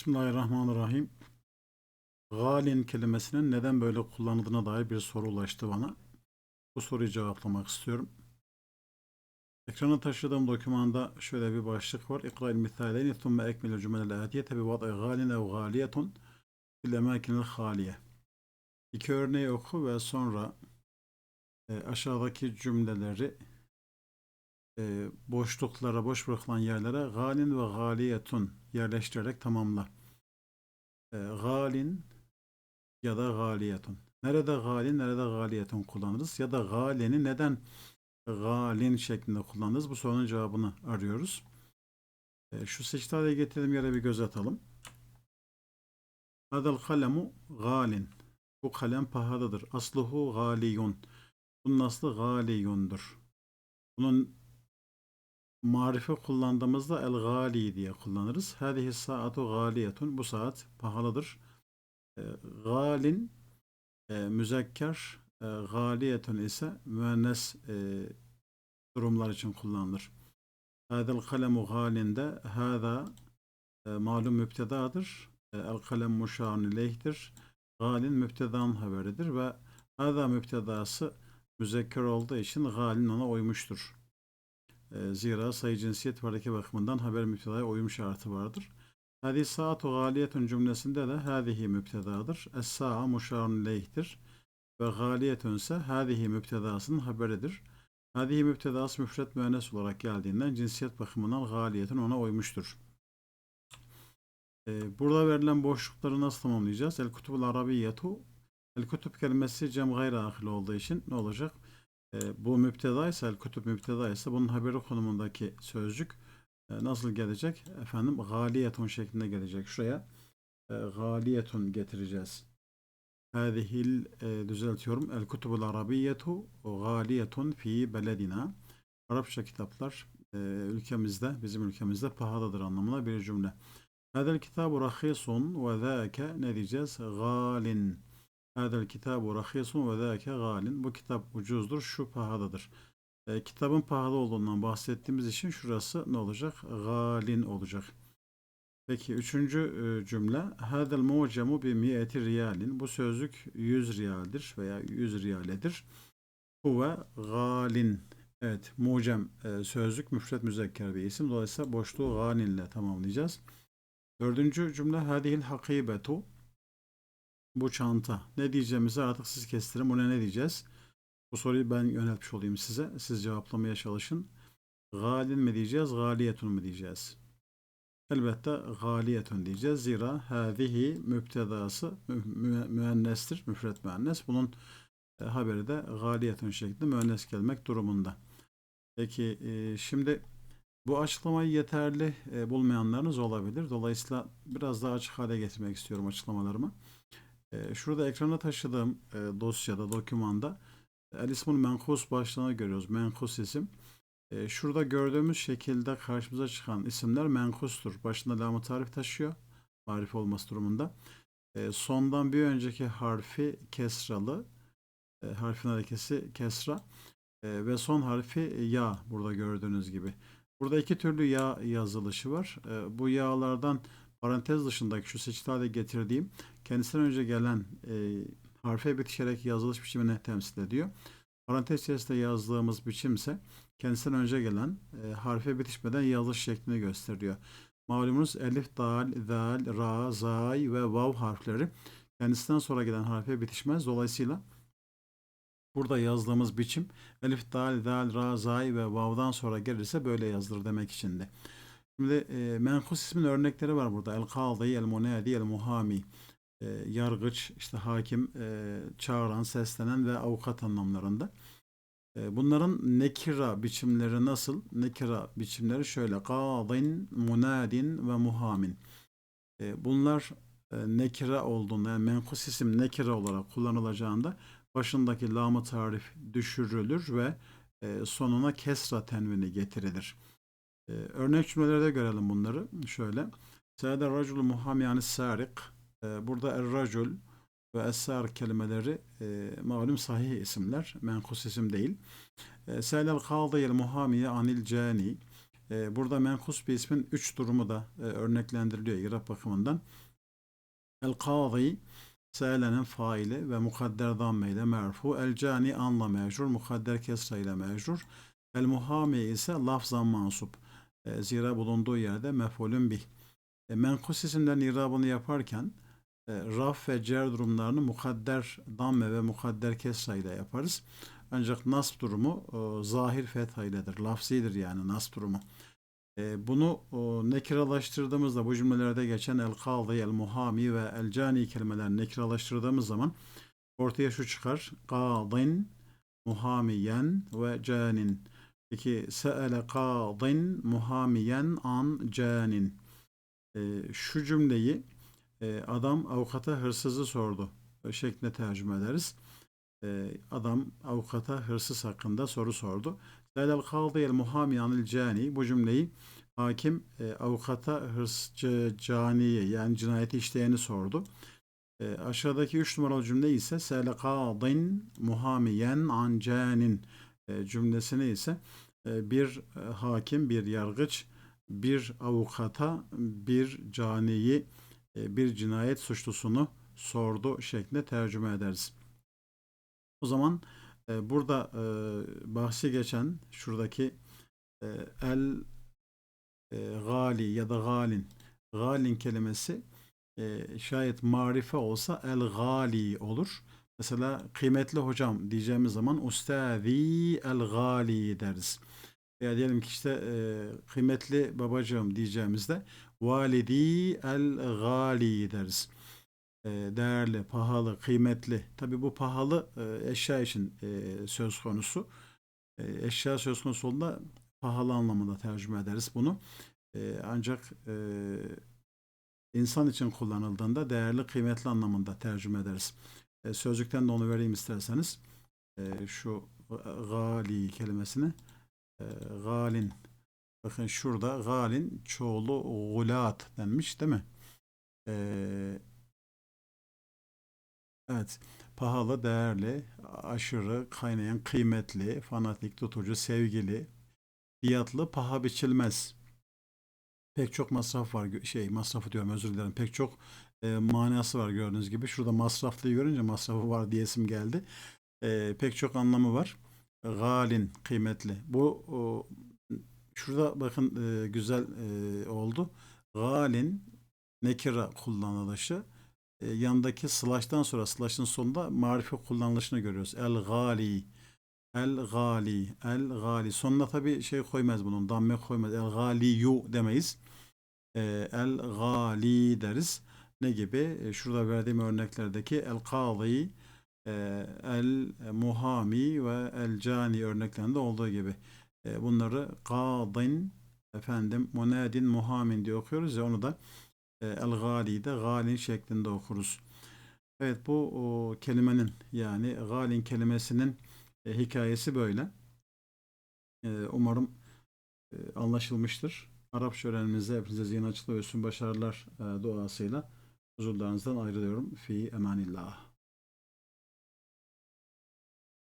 Bismillahirrahmanirrahim. Galin kelimesinin neden böyle kullanıldığına dair bir soru ulaştı bana. Bu soruyu cevaplamak istiyorum. Ekrana taşıdığım dokümanda şöyle bir başlık var. İkra'il mithaleyni thumme ekmilü cümelel atiyete bi vad'i galin ev galiyetun fil emakinil haliye. İki örneği oku ve sonra e, aşağıdaki cümleleri e, boşluklara, boş bırakılan yerlere galin ve galiyetun yerleştirerek tamamla. E, galin ya da galiyetun. Nerede galin, nerede galiyetun kullanırız? Ya da galeni neden galin şeklinde kullanırız? Bu sorunun cevabını arıyoruz. E, şu seçtariye getirdiğim yere bir göz atalım. Hadal kalemu galin. Bu kalem pahalıdır. Asluhu galiyun. Bunun aslı galiyundur. Bunun marife kullandığımızda el gali diye kullanırız. Hadihi saatu galiyetun. Bu saat pahalıdır. E, galin e, müzekker, e, galiyetun ise müennes e, durumlar için kullanılır. Hadel kalemu galinde hada e, malum müptedadır. E, el kalem muşarun ileyhtir. Galin müptedanın haberidir ve hada müptedası müzekker olduğu için galin ona uymuştur. E, zira sayı cinsiyet ve bakımından haber müptedaya uyum şartı vardır. Hadi saatu galiyetun cümlesinde de hadihi müptedadır. Es-sa'a muşarun leyhtir. Ve galiyetun ise hadihi müptedasının haberidir. Hadihi müptedası müfret müennes olarak geldiğinden cinsiyet bakımından galiyetun ona uymuştur. E, burada verilen boşlukları nasıl tamamlayacağız? El kutubul arabiyyetu El kutub kelimesi cem gayri ahil olduğu için ne olacak? E, bu müpteda ise kutub müpteda ise bunun haberi konumundaki sözcük e, nasıl gelecek? Efendim galiyetun şeklinde gelecek. Şuraya e, galiyetun getireceğiz. Hadihil e, düzeltiyorum. El kutubul arabiyyetu galiyetun fi beledina. Arapça kitaplar e, ülkemizde, bizim ülkemizde pahalıdır anlamına bir cümle. Hadel kitabu rahisun ve zâke ne diyeceğiz? Galin. Hadel kitabu rahisun ve zâke galin. Bu kitap ucuzdur, şu pahalıdır. E, kitabın pahalı olduğundan bahsettiğimiz için şurası ne olacak? Galin olacak. Peki üçüncü e, cümle. Hadel mucemu bi miyeti riyalin. Bu sözlük 100 riyaldir veya 100 riyaledir. Huve galin. Evet, mucem e, sözlük müfret müzekker bir isim. Dolayısıyla boşluğu galin ile tamamlayacağız. Dördüncü cümle. Hadihil hakibetu. Bu çanta. Ne diyeceğimizi artık siz kestirin. Buna ne diyeceğiz? Bu soruyu ben yöneltmiş olayım size. Siz cevaplamaya çalışın. Galin mi diyeceğiz, galiyetun mu diyeceğiz? Elbette galiyetun diyeceğiz. Zira hâzihi müptedası mü müennestir. Müfret müennes. Bunun e, haberi de galiyetun şeklinde müennes gelmek durumunda. Peki e, şimdi bu açıklamayı yeterli e, bulmayanlarınız olabilir. Dolayısıyla biraz daha açık hale getirmek istiyorum açıklamalarımı. E, şurada ekrana taşıdığım e, dosyada, dokümanda El ismul menkus başlığını görüyoruz. Menkus isim. E, şurada gördüğümüz şekilde karşımıza çıkan isimler menkustur. Başında lam tarif taşıyor. Marif olması durumunda. E, sondan bir önceki harfi kesralı. Harfin harekesi kesra. Ve son harfi ya burada gördüğünüz gibi. Burada iki türlü ya yazılışı var. E, bu yağlardan parantez dışındaki şu seçili getirdiğim kendisinden önce gelen e, harfe bitişerek yazılış biçimini temsil ediyor. Parantez içerisinde yazdığımız biçim ise kendisinden önce gelen e, harfe bitişmeden yazılış şeklini gösteriyor. Malumunuz elif, dal, zal, ra, zay ve vav harfleri kendisinden sonra gelen harfe bitişmez. Dolayısıyla burada yazdığımız biçim elif, dal, zal, ra, zay ve vav'dan sonra gelirse böyle yazılır demek içindi. Şimdi e, menkus ismin örnekleri var burada. El kadı, el munadi, el muhami e, yargıç, işte hakim, e, çağıran, seslenen ve avukat anlamlarında. E, bunların nekira biçimleri nasıl? Nekira biçimleri şöyle. Kadin, munadin ve muhamin. E, bunlar e, nekira olduğunda, yani menkus isim nekira olarak kullanılacağında başındaki lamı tarif düşürülür ve e, sonuna kesra tenvini getirilir. E, örnek cümlelerde görelim bunları. Şöyle. Sade raculu muhami yani ee, burada Er-Racul ve Es-Sar kelimeleri e, malum sahih isimler. Menkus isim değil. E, Seylel Kadıyel Muhamiye Anil Cani E, burada menkus bir ismin üç durumu da e, örneklendiriliyor İrab bakımından. El kazi Se'elenin faili ve mukadder damme ile merfu. El cani anla mecrur. Mukadder kesra ile mecrur. El muhami ise lafzan mansup. E, zira bulunduğu yerde mef'ulün bih. E, menkus isimlerin irabını yaparken e, raf ve cer durumlarını mukadder damme ve mukadder kesra ile yaparız. Ancak nasb durumu e, zahir fetha iledir. Lafzidir yani nasb durumu. E, bunu o, nekiralaştırdığımızda bu cümlelerde geçen el kadı, el muhami ve el cani kelimelerini nekiralaştırdığımız zaman ortaya şu çıkar. Kadın, muhamiyen ve canin. Peki se'ele kadın muhamiyen an canin. E, şu cümleyi e, adam avukata hırsızı sordu şeklinde tercüme ederiz. E, adam avukata hırsız hakkında soru sordu. Se'elel kadıyel muhami anil cani. Bu cümleyi hakim e, avukata hırsızcı caniyi yani cinayeti işleyeni sordu. E, aşağıdaki üç numaralı cümle ise Se'ele kadın muhamiyen an canin cümlesini ise e, bir e, hakim, bir yargıç, bir avukata, bir caniyi, e, bir cinayet suçlusunu sordu şeklinde tercüme ederiz. O zaman e, burada e, bahsi geçen şuradaki e, el e, gali ya da galin galin kelimesi e, şayet marife olsa el gali olur. Mesela kıymetli hocam diyeceğimiz zaman ustazi el gali deriz. Ya diyelim ki işte e, kıymetli babacığım diyeceğimizde validi el gali deriz. E, değerli, pahalı, kıymetli. Tabi bu pahalı e, eşya için söz konusu. Eşya söz konusu olduğunda pahalı anlamında tercüme ederiz bunu. Ancak insan için kullanıldığında değerli, kıymetli anlamında tercüme ederiz. E, sözlükten de onu vereyim isterseniz. E, şu gali kelimesini e, galin bakın şurada galin çoğulu gulat denmiş değil mi? E, evet pahalı, değerli, aşırı, kaynayan, kıymetli, fanatik, tutucu, sevgili, fiyatlı, paha biçilmez. Pek çok masraf var. Şey masrafı diyorum özür dilerim. Pek çok e, manası var gördüğünüz gibi. Şurada masraflıyı görünce masrafı var diyesim geldi. E, pek çok anlamı var. Galin, kıymetli. Bu o, şurada bakın e, güzel e, oldu. Galin, nekira kullanılışı. E, yandaki slash'tan sonra slash'ın sonunda marife kullanılışını görüyoruz. El gali. El gali, el gali. Sonuna tabi şey koymaz bunun, damme koymaz. El galiyu demeyiz. Ee, el gali deriz. Ne gibi? Ee, şurada verdiğim örneklerdeki el kadı, e, el muhami ve el cani örneklerinde olduğu gibi. Ee, bunları kadın, efendim, munadin, muhamin diye okuyoruz ya onu da e, el gali de galin şeklinde okuruz. Evet bu o, kelimenin yani galin kelimesinin e, hikayesi böyle. E, umarım e, anlaşılmıştır. Arapça öğrenmenizde hepinize zihin ve üstün başarılar e, duasıyla huzurlarınızdan ayrılıyorum. Fi emanillah.